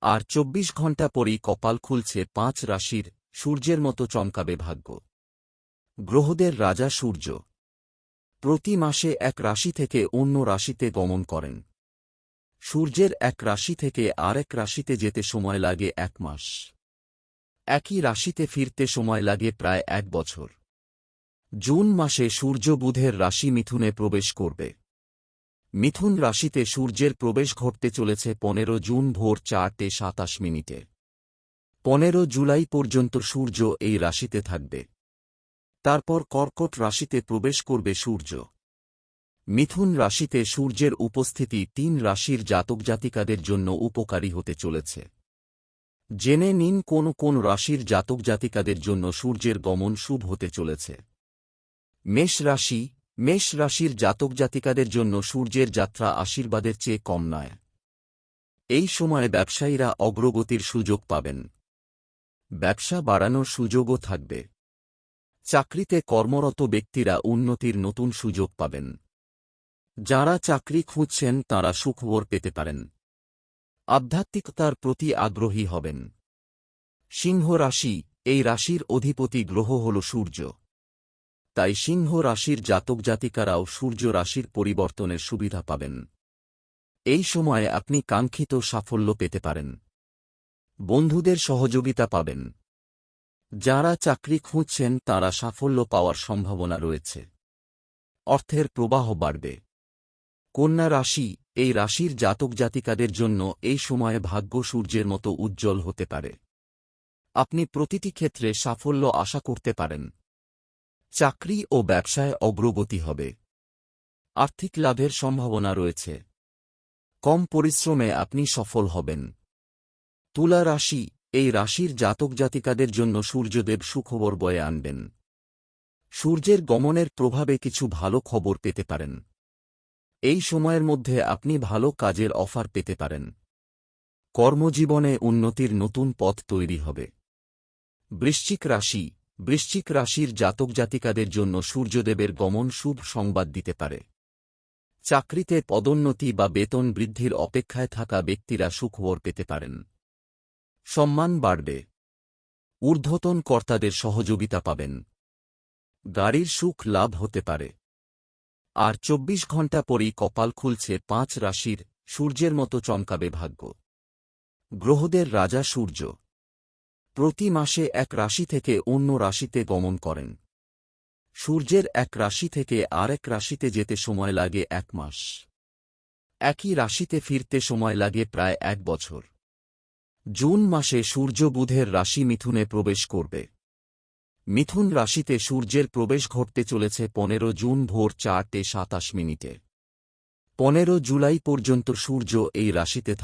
আর চব্বিশ ঘণ্টা পরেই কপাল খুলছে পাঁচ রাশির সূর্যের মতো চমকাবে ভাগ্য। গ্রহদের রাজা সূর্য। প্রতি মাসে এক রাশি থেকে অন্য রাশিতে গমন করেন। সূর্যের এক রাশি থেকে আরেক রাশিতে যেতে সময় লাগে এক মাস। একই রাশিতে ফিরতে সময় লাগে প্রায় এক বছর। জুন মাসে সূর্য বুধের রাশি মিথুনে প্রবেশ করবে। মিথুন রাশিতে সূর্যের প্রবেশ ঘটতে চলেছে পনেরো জুন ভোর চারটে সাতাশ মিনিটে। পনেরো জুলাই পর্যন্ত সূর্য এই রাশিতে থাকবে। তারপর কর্কট রাশিতে প্রবেশ করবে সূর্য। মিথুন রাশিতে সূর্যের উপস্থিতি তিন রাশির জাতক জাতিকাদের জন্য উপকারী হতে চলেছে। জেনে নিন কোন কোন রাশির জাতক জাতিকাদের জন্য সূর্যের গমন শুভ হতে চলেছে। মেষ রাশি মেষ রাশির জাতক জাতিকাদের জন্য সূর্যের যাত্রা আশীর্বাদের চেয়ে কম নয়। এই সময়ে ব্যবসায়ীরা অগ্রগতির সুযোগ পাবেন। ব্যবসা বাড়ানোর সুযোগও থাকবে। চাকরিতে কর্মরত ব্যক্তিরা উন্নতির নতুন সুযোগ পাবেন। যারা চাকরি খুঁজছেন, তাঁরা সুখবর পেতে পারেন। আধ্যাত্মিকতার প্রতি আগ্রহী হবেন। সিংহ রাশি, এই রাশির অধিপতি গ্রহ হল সূর্য। তাই সিংহ রাশির জাতক জাতিকারাও সূর্য রাশির পরিবর্তনের সুবিধা পাবেন। এই সময়ে আপনি কাঙ্ক্ষিত সাফল্য পেতে পারেন। বন্ধুদের সহযোগিতা পাবেন। যারা চাকরি খুঁজছেন, তারা সাফল্য পাওয়ার সম্ভাবনা রয়েছে। অর্থের প্রবাহ বাড়বে। কন্যা রাশি, এই রাশির জাতক জাতিকাদের জন্য এই সময়ে ভাগ্য সূর্যের মতো উজ্জ্বল হতে পারে। আপনি প্রতিটি ক্ষেত্রে সাফল্য আশা করতে পারেন। চাকরি ও ব্যবসায় অগ্রগতি হবে। আর্থিক লাভের সম্ভাবনা রয়েছে। কম পরিশ্রমে আপনি সফল হবেন। তুলা রাশি, এই রাশির জাতক জাতিকাদের জন্য সূর্যদেব সুখবর বয়ে আনবেন। সূর্যের গমনের প্রভাবে কিছু ভালো খবর পেতে পারেন। এই সময়ের মধ্যে আপনি ভালো কাজের অফার পেতে পারেন। কর্মজীবনে উন্নতির নতুন পথ তৈরি হবে। বৃশ্চিক রাশি বৃশ্চিক রাশির জাতক জাতিকাদের জন্য সূর্যদেবের গমন শুভ সংবাদ দিতে পারে। চাকরিতে পদোন্নতি বা বেতন বৃদ্ধির অপেক্ষায় থাকা ব্যক্তিরা সুখবর পেতে পারেন। সম্মান বাড়বে। ঊর্ধ্বতন কর্তাদের সহযোগিতা পাবেন। গাড়ির সুখ লাভ হতে পারে। আর চব্বিশ ঘণ্টা পরই কপাল খুলছে পাঁচ রাশির সূর্যের মতো চমকাবে ভাগ্য। গ্রহদের রাজা সূর্য। প্রতি মাসে এক রাশি থেকে অন্য রাশিতে গমন করেন। সূর্যের এক রাশি থেকে আরেক রাশিতে যেতে সময় লাগে এক মাস। একই রাশিতে ফিরতে সময় লাগে প্রায় এক বছর। জুন মাসে সূর্য বুধের রাশি মিথুনে প্রবেশ করবে। মিথুন রাশিতে সূর্যের প্রবেশ ঘটতে চলেছে পনেরো জুন ভোর চারটে সাতাশ মিনিটে। পনেরো জুলাই পর্যন্ত সূর্য এই রাশিতে